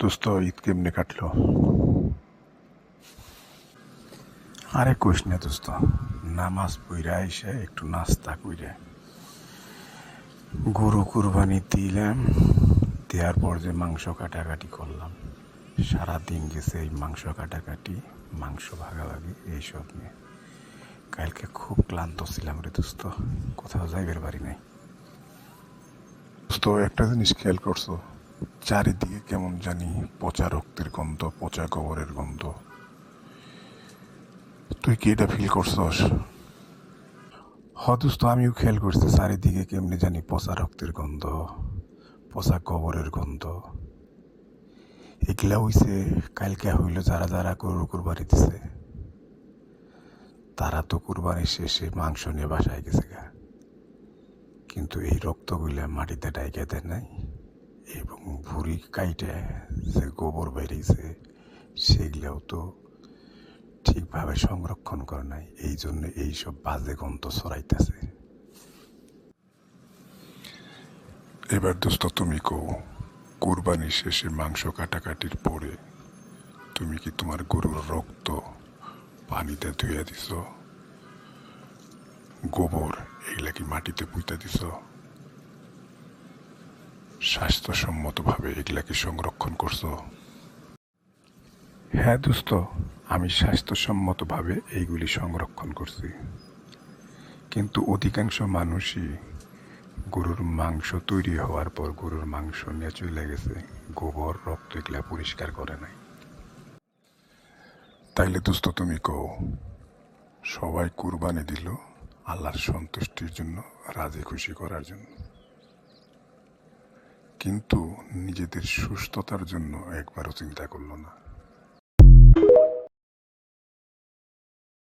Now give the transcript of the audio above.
দোস্ত ঈদ কেমনে কাটলো? আরে কোষ না দোস্ত, নামাজ পইরা এসে একটু নাস্তা কইরে। গরু কুরবানি দিলাম, দেওয়ার পর যে মাংস কাটাকাটি করলাম। সারা দিন গেছে এই মাংস কাটাকাটি, মাংস ভাগাভাগি, এইসব নিয়ে। কালকে খুব ক্লান্ত ছিলাম রে দোস্ত, কোথাও যাইবার বাড়ি নাই। দোস্ত, একটা জিনিস খেয়াল করছ চারিদিকে কেমন জানি পচা রক্তের গন্ধ, পচা গোবরের গন্ধ। তুই কি এটা ফিল করছস? হ দোস্ত, আমিও খেয়াল করছি চারিদিকে কেমনি জানি পচা রক্তের গন্ধ, পচা গোবরের গন্ধ। এগুলা হইছে, কালকে হইল যারা যারা গরু কুরবানি দিছে। তারা তো কুরবানি শেষে মাংস নিয়ে বাসায় গেছে গা। কিন্তু এই রক্তগুলা মাটিতে ডাইকে দেয় নাই। এবং ভুড়ি কাইটে যে গোবর বেরিয়েছে, সেগুলাও তো ঠিকভাবে সংরক্ষণ করে নাই। এই জন্য এইসব বাজে গন্ধ ছড়াইতেছে। এবার দোস্ত, তুমি কো কুরবানি শেষে মাংস কাটাকাটির পরে তুমি কি তোমার গরুর রক্ত পানিতে ধুয়ে দিছ? গোবর এগুলা কি মাটিতে পুঁতে দিছ? স্বাস্থ্যসম্মতভাবে এগুলাকে সংরক্ষণ করছ? হ্যাঁ দোস্ত, আমি স্বাস্থ্যসম্মতভাবে এইগুলি সংরক্ষণ করছি। কিন্তু অধিকাংশ মানুষই গরুর মাংস তৈরি হওয়ার পর গরুর মাংস নিয়ে চলে গেছে। গোবর, রক্ত এগুলা পরিষ্কার করে নাই। তাইলে দোস্ত তুমি কও, সবাই কুরবানি দিল আল্লাহর সন্তুষ্টির জন্য, রাজি খুশি করার জন্য। কিন্তু নিজেদের সুস্থতার জন্য একবারও চিন্তা করল না।